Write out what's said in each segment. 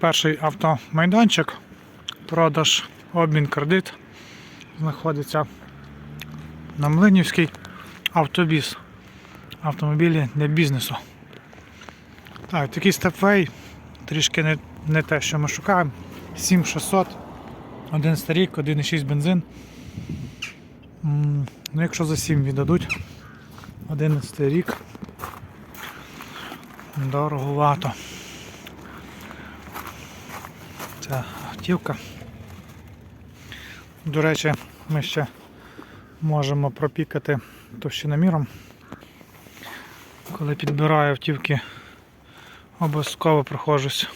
Перший автомайданчик, продаж, обмін кредит. Знаходиться на Млинівській автобіз. Автомобілі для бізнесу. Так, такий степвей, трішки не, не те, що ми шукаємо. 7600, 11 рік, 1,6 бензин. Ну, якщо за 7 віддадуть, 11 рік. Дороговато. Це автівка. До речі, ми ще можемо пропікати товщиноміром. Коли підбираю автівки, обов'язково проходжусь.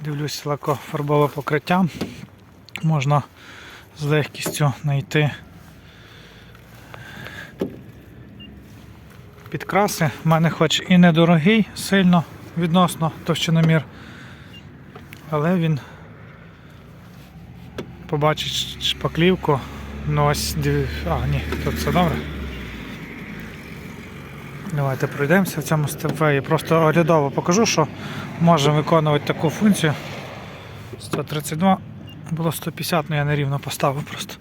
Дивлюсь лакофарбове покриття. Можна з легкістю знайти підкраси. У мене хоч і недорогий сильно відносно товщиномір, але він побачить шпаклівку. Ну ось. А, ні, тут все добре. Давайте пройдемося в цьому степвеї. Просто оглядово покажу, що можемо виконувати таку функцію. 132 було 150, але я нерівно поставив просто.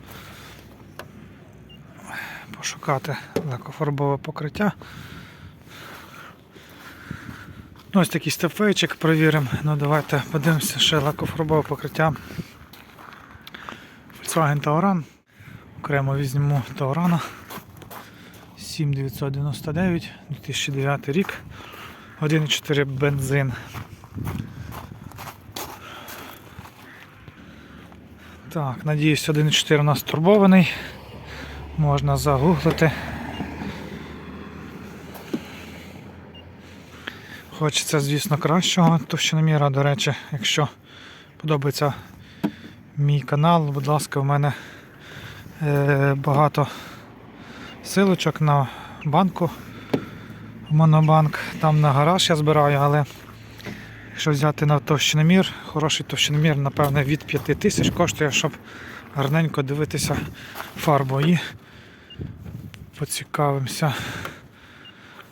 Пошукати лакофарбове покриття. Ну, ось такий степвейчик провіримо. Ну давайте подивимося ще лакофарбове покриття. Volkswagen Tauran. Окремо візьмемо Таурана. 7999, 2009 рік. 1,4 бензин. Так, надіюсь, 1,4 у нас турбований. Можна загуглити. Хочеться, звісно, кращого товщиноміра. До речі, якщо подобається мій канал, будь ласка, у мене е, багато силочок на банку. Монобанк. Там на гараж я збираю, але якщо взяти на товщиномір, хороший товщиномір, напевне, від 5 тисяч коштує, щоб гарненько дивитися фарбу. І поцікавимося.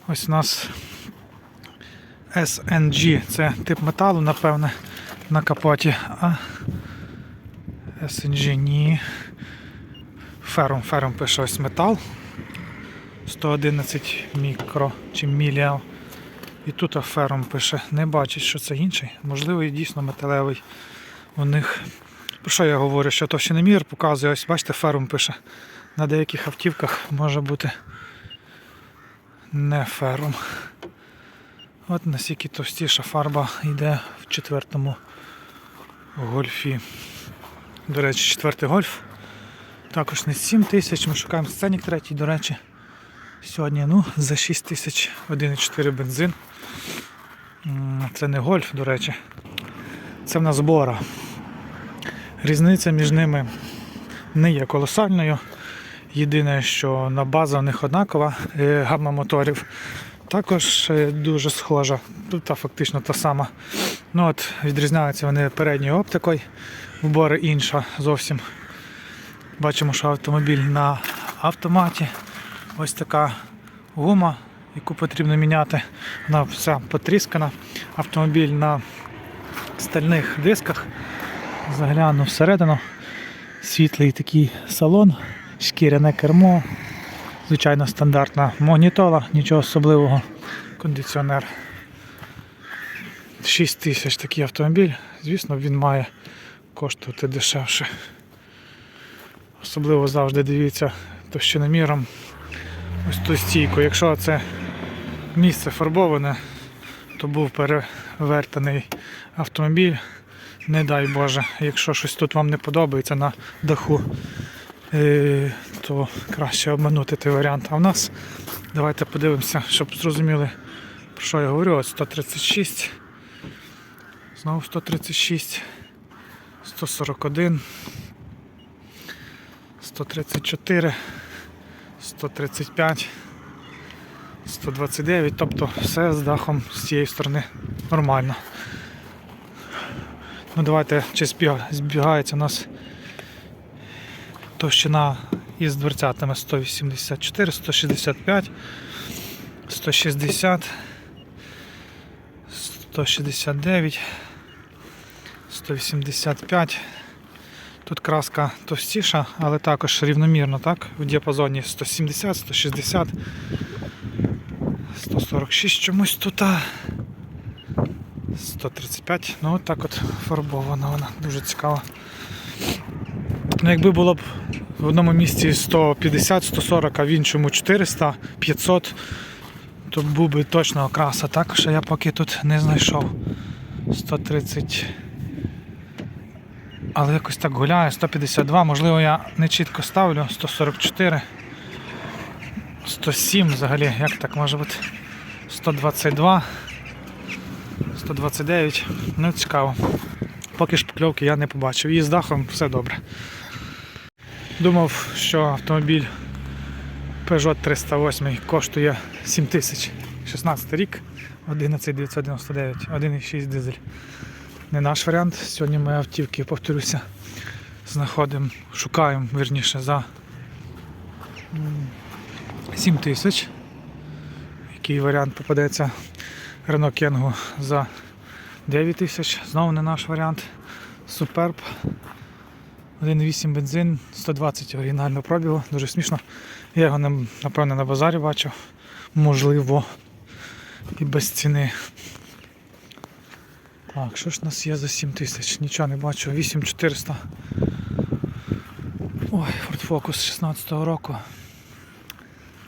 Ось у нас SNG, це тип металу, напевне, на капоті. А SNG ні. Ферум, ферум пише ось метал. 111 мікро чи міліал. І тут ферум пише, не бачить, що це інший. Можливо, і дійсно металевий у них. Про що я говорю? Що товщиномір показує, ось бачите, ферум пише. На деяких автівках може бути не ферум. От наскільки товстіша фарба йде в четвертому гольфі. До речі, четвертий гольф. Також не 7 тисяч, ми шукаємо сценік третій, до речі. Сьогодні ну, за 6 тисяч 1,4 бензин. Це не гольф, до речі. Це в нас бора. Різниця між ними не є колосальною. Єдине, що на база у них однакова, е, гамма моторів. Також е, дуже схожа. Тут та фактично та сама. Ну от Відрізняються вони передньою оптикою, в бори інша зовсім. Бачимо, що автомобіль на автоматі. Ось така гума, яку потрібно міняти. Вона вся потріскана. Автомобіль на стальних дисках. Загляну всередину. Світлий такий салон, шкіряне кермо. Звичайно, стандартна монітола, нічого особливого. Кондиціонер. 6 тисяч такий автомобіль. Звісно, він має коштувати дешевше. Особливо завжди дивіться товщиноміром ось ту стійку. Якщо це місце фарбоване, то був перевертаний автомобіль. Не дай Боже, якщо щось тут вам не подобається на даху, то краще обманути той варіант. А в нас давайте подивимося, щоб зрозуміли, про що я говорю. Ось 136, знову 136, 141. 134, 135, 129, тобто все з дахом з цієї сторони нормально. Ну давайте чи збігається у нас товщина із дверцятами 184, 165, 160, 169, 185. Тут краска товстіша, але також рівномірно, так? В діапазоні 170, 160, 146 чомусь тут. 135. Ну от так от фарбована вона, дуже цікава. Ну, якби було б в одному місці 150-140, а в іншому 400, 500, то був би точно окраса. Так що я поки тут не знайшов. 130. Але якось так гуляє, 152, можливо, я не чітко ставлю, 144, 107 взагалі, як так може бути? 122, 129, ну цікаво. Поки шпакльовки я не побачив. І з дахом все добре. Думав, що автомобіль Peugeot 308 коштує 7 тисяч. 16 рік, 11999, 1,6 дизель. Не наш варіант. Сьогодні ми автівки, повторюся, знаходимо, шукаємо вірніше за 7 тисяч. Який варіант попадеться? Renault Kangoo за 9 тисяч. Знову не наш варіант. Superb 1.8 бензин, 120 оригінального пробігу, дуже смішно. Я його напевно на базарі бачив. Можливо. І без ціни. Так, що ж у нас є за 7 тисяч? Нічого не бачу. 8400. Ой, Ford Focus 16-го року.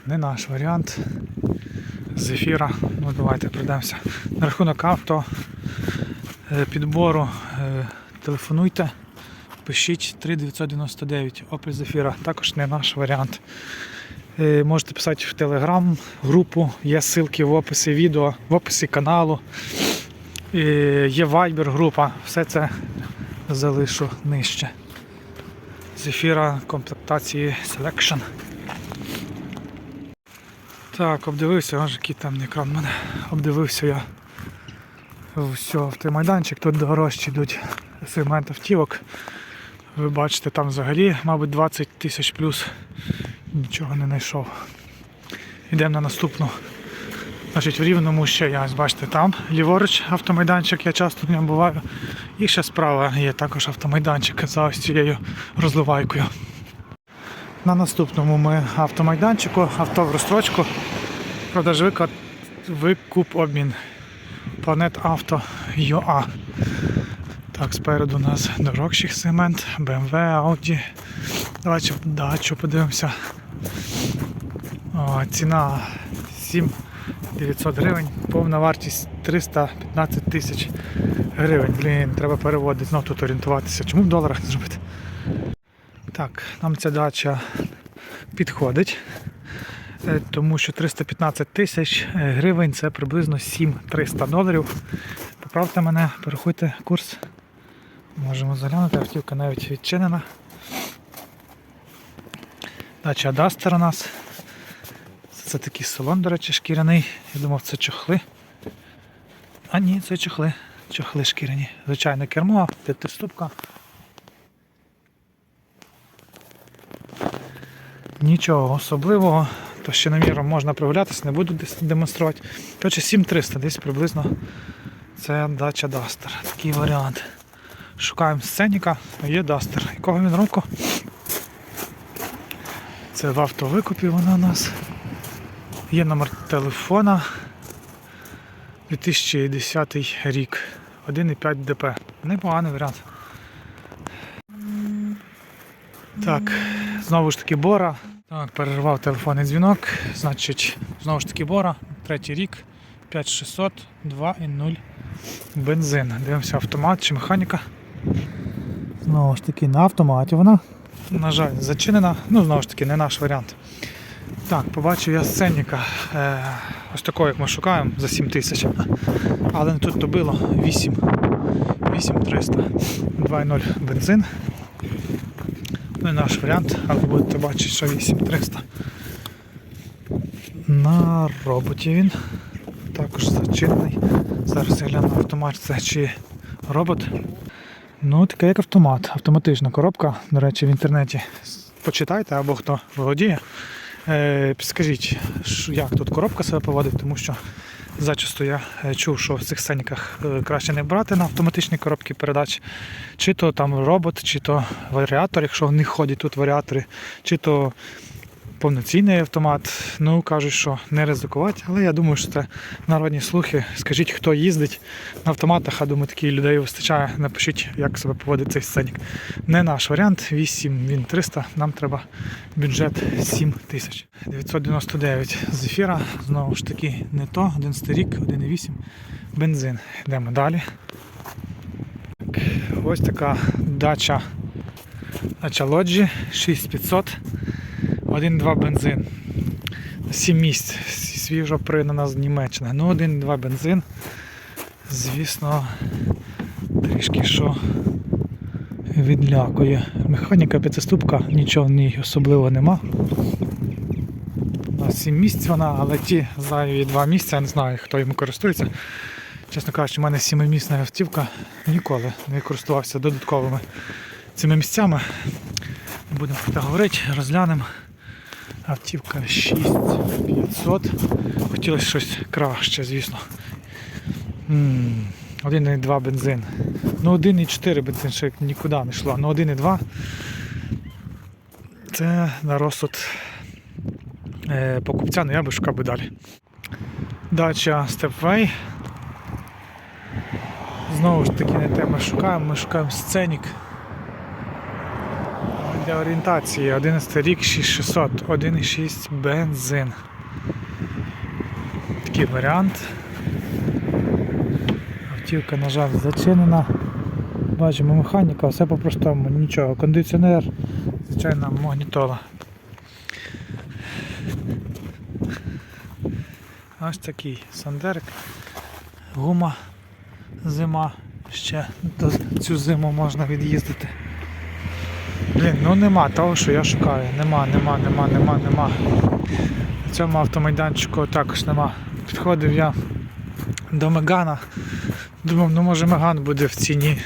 Не наш варіант. Зефіра. Ну давайте пройдемося. На рахунок авто, е, підбору, е, телефонуйте. Пишіть 3999 Opel Zafira, також не наш варіант. Е, Можете писати в Telegram групу, є ссылки в описі відео, в описі каналу. Е, Є Viber група, все це залишу нижче. Zafira комплектації Selection. Так, обдивився, аж який темний екран мене. Обдивився я все, автомайданчик, тут дорожчі йдуть сегмент автівок. Ви бачите, там взагалі, мабуть, 20 тисяч плюс нічого не знайшов. Йдемо на наступну. Значить, в рівному ще я бачите, там ліворуч автомайданчик, я часто в ньому буваю. І ще справа є також автомайданчик за ось цією розливайкою. На наступному ми автомайданчику, авто в розстрочку, продаж викуп, обмін. Планет Авто ЮА. Так, спереду у нас дорогших сегмент, BMW, Audi. Давайте дачу подивимося. О, ціна 7 900 гривень, повна вартість 315 тисяч гривень. Блін, треба переводити, знов тут орієнтуватися. Чому в доларах не зробити? Так, нам ця дача підходить, е, тому що 315 тисяч гривень це приблизно 7300 доларів. Поправте мене, переходьте курс. Можемо заглянути, автівка навіть відчинена. Дача Дастер у нас. Це такий салон, до речі, шкіряний. Я думав, це чохли. А ні, це чохли. Чохли шкіряні. Звичайне кермо, п'ятиступка. Нічого особливого. То ще наміром можна прогулятися, не буду демонструвати. Коротше, 7300 десь приблизно. Це дача Дастер. Такий варіант. Шукаємо сценіка, є Дастер. Якого він року? Це в автовикупі вона у нас. Є номер телефона. 2010 рік. 1,5 ДП. Непоганий варіант. Так, знову ж таки Бора. Так, перервав телефонний дзвінок. Значить, знову ж таки Бора, третій рік, 5600, 2,0 бензин. Дивимося автомат чи механіка. Знову ж таки на автоматі вона. На жаль, зачинена. Ну, знову ж таки, не наш варіант. Так, побачив я сценника. Е, ось такого, як ми шукаємо, за 7 тисяч. Але тут то було 8. 8300. 2.0 бензин. Не наш варіант, але будете бачити, що 8300. На роботі він. Також зачинений. Зараз я гляну автомат, це чи робот. Ну, таке як автомат, автоматична коробка. До речі, в інтернеті почитайте або хто володіє. Е, підскажіть, як тут коробка себе поводить, тому що зачасту я е, чув, що в цих сценіках е, краще не брати на автоматичні коробки передач, чи то там робот, чи то варіатор, якщо в них ходять тут варіатори, чи то повноцінний автомат. Ну, кажуть, що не ризикувати, але я думаю, що це народні слухи. Скажіть, хто їздить на автоматах, а думаю, таких людей вистачає. Напишіть, як себе поводить цей сценік. Не наш варіант, 8, він 300, нам треба бюджет 7 тисяч. 999 з ефіра, знову ж таки, не то, 11 рік, 1,8, бензин. Йдемо далі. Ось така дача. Дача лоджі 6500. 1,2 бензин. 7 місць. Свіжо пригнана з Німеччини. Ну, 1,2 бензин. Звісно, трішки що відлякує. Механіка п'ятиступка, нічого в ній особливо нема. На 7 місць вона, але ті зайві 2 місця, я не знаю, хто їм користується. Чесно кажучи, у мене 7-місна автівка ніколи не користувався додатковими цими місцями. Будемо про це говорити, розглянемо. Автівка 6500. Хотілося щось краще, звісно. М, 1,2 бензин. Ну 1,4 бензин ще нікуди не йшло. Ну 1,2 це на розсуд е, покупця, ну я би шукав би далі. Дача Stepway. Знову ж таки не те ми шукаємо, ми шукаємо сценік. Для орієнтації 11 рік 6600, 1,6 бензин. Такий варіант. Автівка, на жаль, зачинена. Бачимо механіка, все по-простому, нічого. Кондиціонер, звичайна магнітола. Ось такий сандерик. Гума, зима. Ще цю зиму можна від'їздити. Блін, ну нема того, що я шукаю. Нема, нема, нема, нема, нема. На цьому автомайданчику також нема. Підходив я до Мегана. Думав, ну може Меган буде в ціні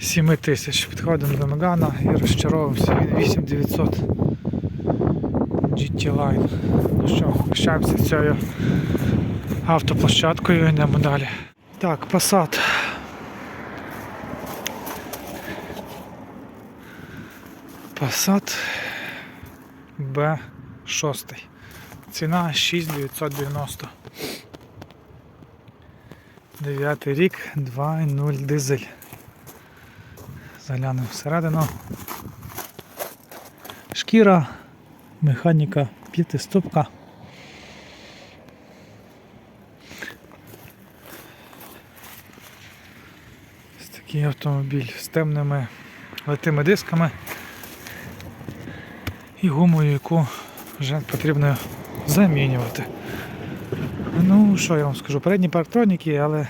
7 тисяч. Підходимо до Мегана і розчаровуємося. Він 8900 GT Line. Ну що, прощаємося з цією автоплощадкою, йдемо далі. Так, Passat. Passat B6. Ціна 6990. Дев'ятий рік, 2.0 дизель. Заглянемо всередину. Шкіра, механіка, п'ятиступка. Ось такий автомобіль з темними литими дисками і гумою, яку вже потрібно замінювати. Ну, що я вам скажу, передні парктроніки, але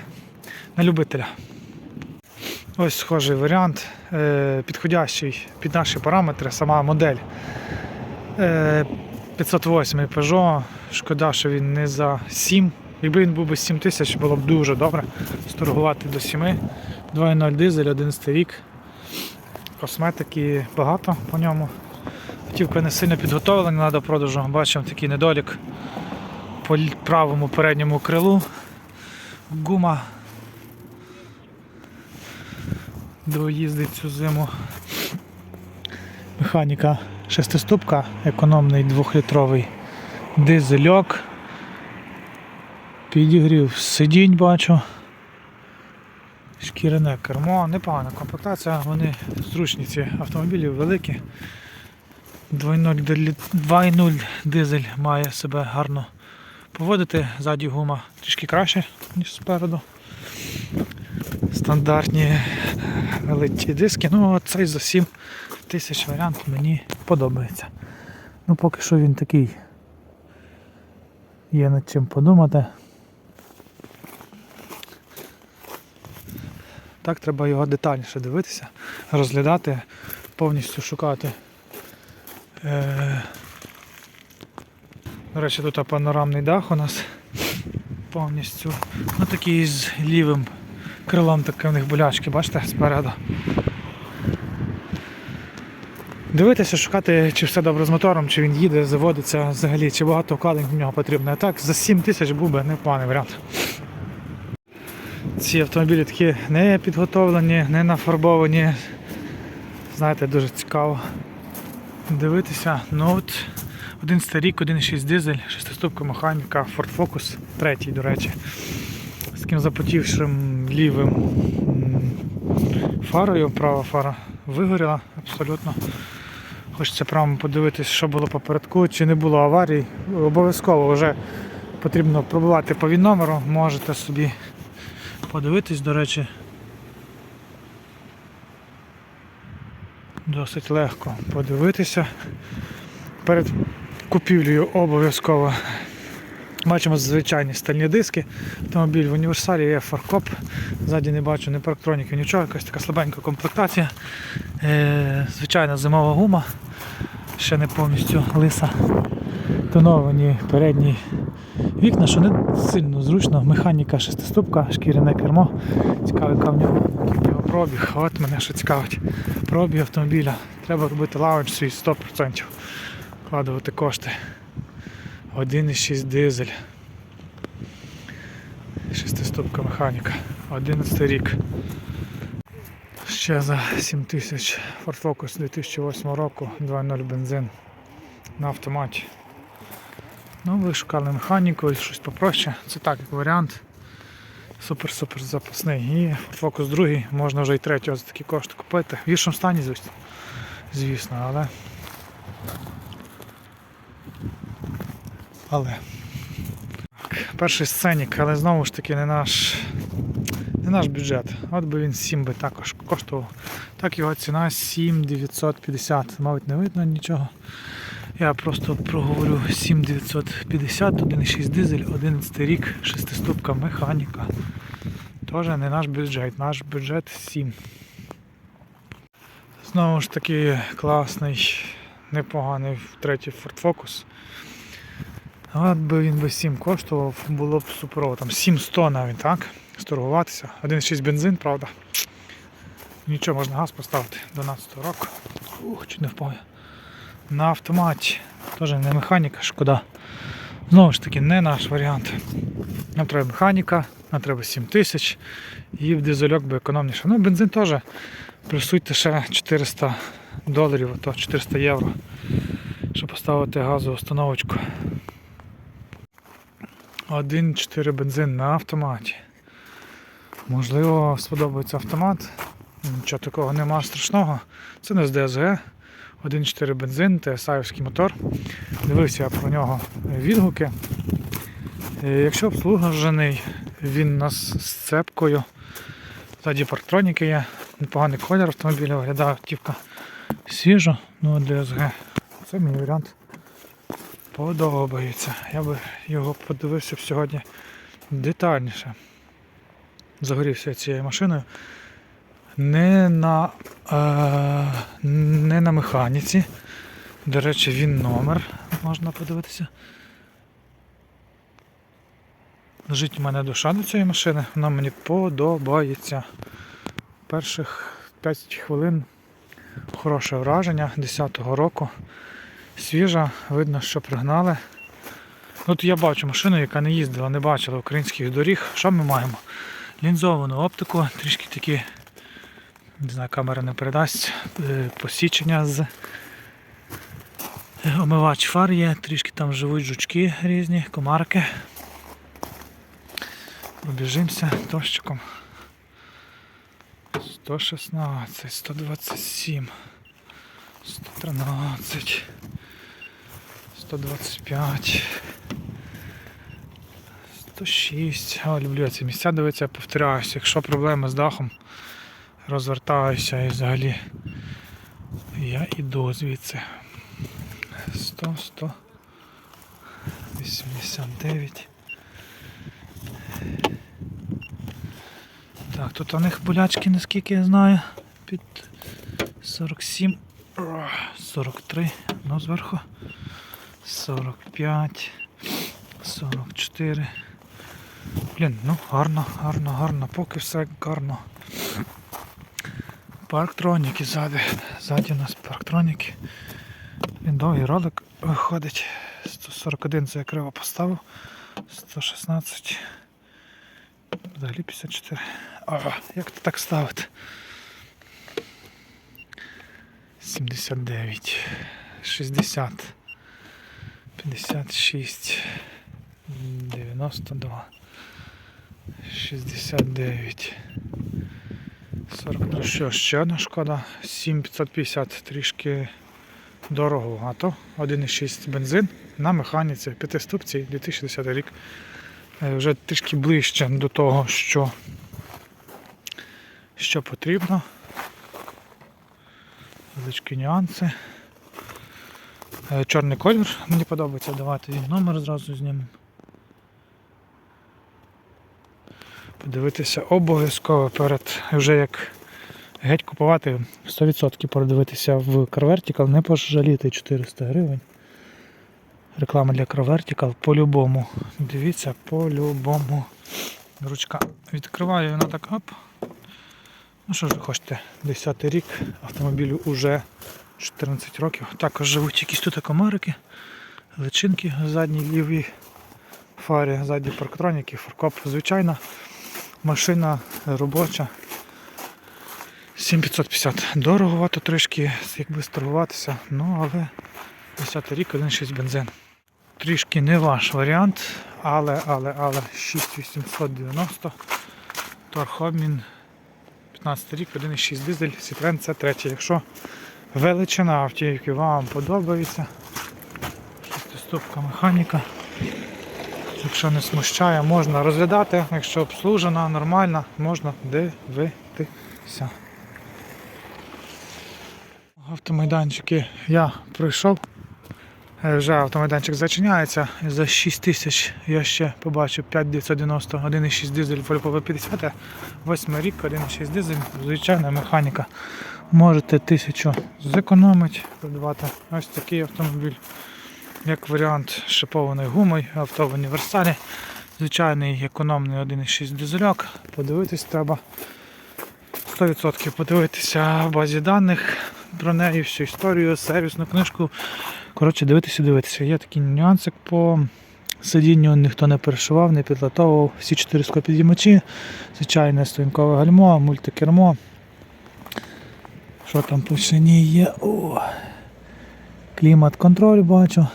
на любителя. Ось схожий варіант, е, підходящий під наші параметри, сама модель. Е, 508 Peugeot, шкода, що він не за 7. Якби він був би 7 тисяч, було б дуже добре сторгувати до 7. 2.0 дизель, 11 рік. Косметики багато по ньому. Автівка не сильно підготовлена до продажу. Бачимо такий недолік по правому передньому крилу. Гума доїздить цю зиму. Механіка шестиступка, економний двохлітровий дизельок. Підігрів сидінь бачу. Шкіряне кермо, непогана комплектація, вони зручні ці автомобілі великі. 2.0 дизель має себе гарно поводити. Ззаді гума трішки краще, ніж спереду. Стандартні великі диски. Ну, цей за 7 тисяч варіант мені подобається. Ну, поки що він такий. Є над чим подумати. Так треба його детальніше дивитися, розглядати, повністю шукати. Е... До речі, тут панорамний дах у нас повністю. Ну такий з лівим крилом таке в них болячки, бачите, спереду. Дивитися, шукати, чи все добре з мотором, чи він їде, заводиться взагалі, чи багато вкладень в нього потрібно. А так, за 7 тисяч був би непоганий варіант. Ці автомобілі такі не підготовлені, не нафарбовані. Знаєте, дуже цікаво дивитися. От, один старік, 1,6 дизель, шестиступка механіка, Ford Focus, третій, до речі, з таким запотівшим лівим фарою, права фара вигоріла абсолютно. Хочеться прямо подивитися, що було попередку, чи не було аварій. Обов'язково вже потрібно пробувати по номеру, можете собі подивитись, до речі. Досить легко подивитися. Перед купівлею обов'язково бачимо звичайні стальні диски. Автомобіль в універсалі є фаркоп. Ззаді не бачу ні парктроніки, нічого, якась така слабенька комплектація. Е, звичайна зимова гума, ще не повністю лиса. Тоновані передні вікна, що не сильно зручно. Механіка шестиступка, шкіряне кермо. Цікаво, яка пробіг. От мене що цікавить. Пробіг автомобіля. Треба робити лаунч свій 100%. Вкладувати кошти. 1,6 дизель. Шестиступка механіка. 11 рік. Ще за 7 тисяч Ford Focus 2008 року, 2.0 бензин на автоматі. Ну, ви шукали механіку, щось попроще. Це так, як варіант. Супер-супер запасний. І Focus другий, можна вже і третього за такі кошти купити. В гіршому стані, звісно. Звісно, але. Але. Перший сценік, але знову ж таки не наш. Не наш бюджет. От би він 7 би також коштував. Так його ціна 7950. Мабуть, не видно нічого. Я просто проговорю 7950, 1,6 дизель, 11 рік, шестиступка механіка. Теж не наш бюджет, наш бюджет 7. Знову ж таки класний, непоганий третій Ford Focus. От би він би 7 коштував, було б суперово. Там 700 навіть, так? Сторгуватися. 1,6 бензин, правда. Нічого, можна газ поставити 12 року. Ух, чуть не впав. На автоматі. Теж не механіка, шкода. Знову ж таки, не наш варіант. Нам треба механіка, нам треба 7 тисяч і в дизельок би економніше. Ну, бензин теж плюсуйте ще 400 доларів, а то 400 євро, щоб поставити газову установочку. 1,4 бензин на автоматі. Можливо, сподобається автомат. Нічого такого нема страшного. Це не з ДСГ. 1,4 бензин, TSI-овський мотор. Дивився про нього відгуки. Е, Якщо обслугожений, він нас з цепкою. Ззаді парктроніки є. Непоганий колір автомобіля, виглядає автівка свіжо, ну DSG. Це мій варіант подобається. Я би його подивився б сьогодні детальніше. Загорівся цією машиною. Не на, е, не на механіці. До речі, він номер можна подивитися. Лежить у мене душа до цієї машини, вона мені подобається. Перших 5 хвилин хороше враження 10-го року. Свіжа, видно, що пригнали. От я бачу машину, яка не їздила, не бачила українських доріг. Що ми маємо? Лінзовану оптику, трішки такі, не знаю, камера не передасть, е, посічення з омивач фар є, трішки там живуть жучки різні, комарки. Пробіжимося дощиком. 116, 127, 113, 125, 106. О, люблю ці місця дивитися, повторяюся. Якщо проблеми з дахом, розвертаюся і взагалі я іду звідси. 100, 100, 89. Так, тут у них болячки, наскільки я знаю, під 47, о, 43, ну зверху, 45, 44. Блін, ну гарно, гарно, гарно, поки все гарно. Парктроніки ззади. Ззаді у нас парктроніки. Він довгий ролик виходить. 141 це я криво поставив. 116. Взагалі 54. А, як то так ставити? 79. 60. 56. 92. 69. 43. Що, ще одна шкода. 7550 трішки дороговато. 1,6 бензин на механіці, 5 ступці, 2010 рік. Е, Вже трішки ближче до того, що, що потрібно. Величкі нюанси. Е, Чорний колір мені подобається. Давайте і номер зразу знімемо. Подивитися обов'язково перед вже як геть купувати 100% продивитися в CarVertical, не пожаліти 400 гривень. Реклама для CarVertical по-любому. Дивіться, по-любому. Ручка відкриваю, вона так оп. Ну що ж ви хочете, 10 рік, автомобілю уже 14 років. Також живуть якісь тут комарики, личинки в задній лівій фарі, задні парктроніки, фаркоп звичайна. Машина робоча. 7550. Дороговато трішки, якби сторгуватися, ну але 10 рік 1,6 бензин. Трішки не ваш варіант, але, але, але 6890. Торгобмін 15 рік, 1,6 дизель, Citroen c 3 Якщо величина автівки вам подобається, шестиступка механіка. Якщо не смущає, можна розглядати, якщо обслужена, нормальна, можна дивитися. Автомайданчики я пройшов. Е, Вже автомайданчик зачиняється. За 6 тисяч я ще побачив 5990, 1,6 дизель Volvo 50, 8 рік, 1,6 дизель, звичайна механіка. Можете тисячу зекономити, придбати ось такий автомобіль. Як варіант з шипованою гумою, авто в універсалі. Звичайний економний 1,6 дизельок. Подивитись треба. 100% подивитися в базі даних про неї, всю історію, сервісну книжку. Коротше, дивитися, дивитися. Є такий нюансик по сидінню, ніхто не перешивав, не підлатовував. Всі чотири склопідіймачі, звичайне стоянкове гальмо, мультикермо. Що там по шині є? О! Клімат-контроль бачу.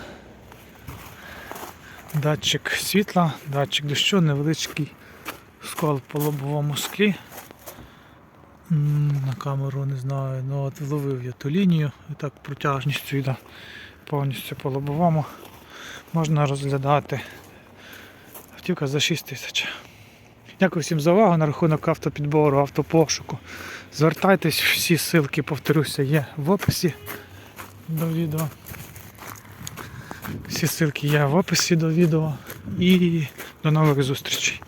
Датчик світла, датчик дощу, невеличкий скол по лобовому склі. На камеру не знаю, ну от вловив я ту лінію, і так протяжністю йде повністю по лобовому. Можна розглядати. Автівка за 6 тисяч. Дякую всім за увагу на рахунок автопідбору, автопошуку. Звертайтесь, всі ссылки, повторюся, є в описі до відео. Всі ссылки є в описі до відео. І до нових зустрічей.